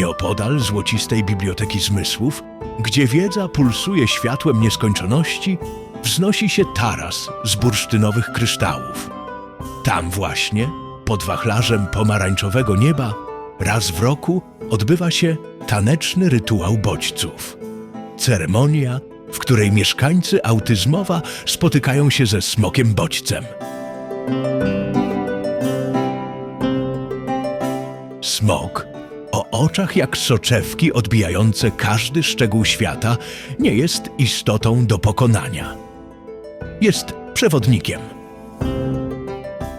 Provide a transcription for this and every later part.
Nieopodal złocistej biblioteki zmysłów, gdzie wiedza pulsuje światłem nieskończoności, wznosi się taras z bursztynowych kryształów. Tam właśnie, pod wachlarzem pomarańczowego nieba, raz w roku odbywa się taneczny rytuał bodźców. Ceremonia, w której mieszkańcy autyzmowa spotykają się ze smokiem bodźcem. Smok, o oczach jak soczewki odbijające każdy szczegół świata, nie jest istotą do pokonania. Jest przewodnikiem.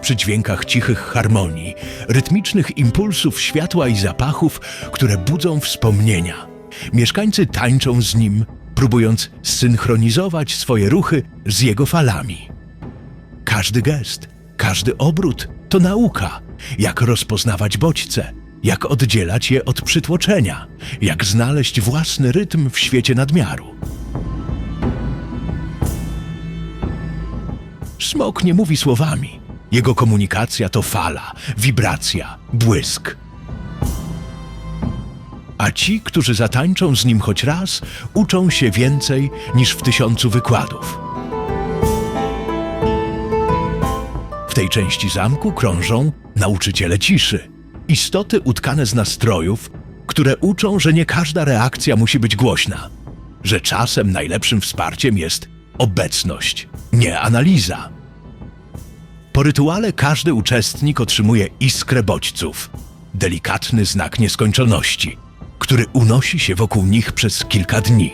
Przy dźwiękach cichych harmonii, rytmicznych impulsów światła i zapachów, które budzą wspomnienia, mieszkańcy tańczą z nim, próbując synchronizować swoje ruchy z jego falami. Każdy gest, każdy obrót to nauka, jak rozpoznawać bodźce, jak oddzielać je od przytłoczenia, jak znaleźć własny rytm w świecie nadmiaru. Smok nie mówi słowami. Jego komunikacja to fala, wibracja, błysk. A ci, którzy zatańczą z nim choć raz, uczą się więcej niż w tysiącu wykładów. W tej części zamku krążą nauczyciele ciszy, istoty utkane z nastrojów, które uczą, że nie każda reakcja musi być głośna, że czasem najlepszym wsparciem jest obecność, nie analiza. Po rytuale każdy uczestnik otrzymuje iskrę bodźców, delikatny znak nieskończoności, który unosi się wokół nich przez kilka dni.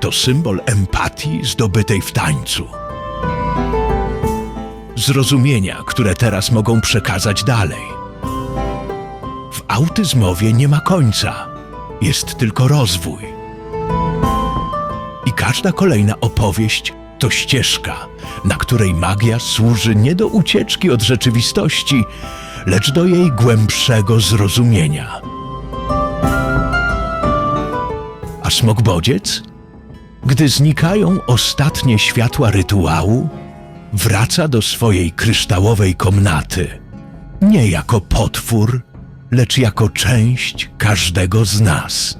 To symbol empatii zdobytej w tańcu zrozumienia, które teraz mogą przekazać dalej. W autyzmowie nie ma końca, jest tylko rozwój. I każda kolejna opowieść to ścieżka, na której magia służy nie do ucieczki od rzeczywistości, lecz do jej głębszego zrozumienia. A smokbodziec? Gdy znikają ostatnie światła rytuału, wraca do swojej kryształowej komnaty. Nie jako potwór, lecz jako część każdego z nas.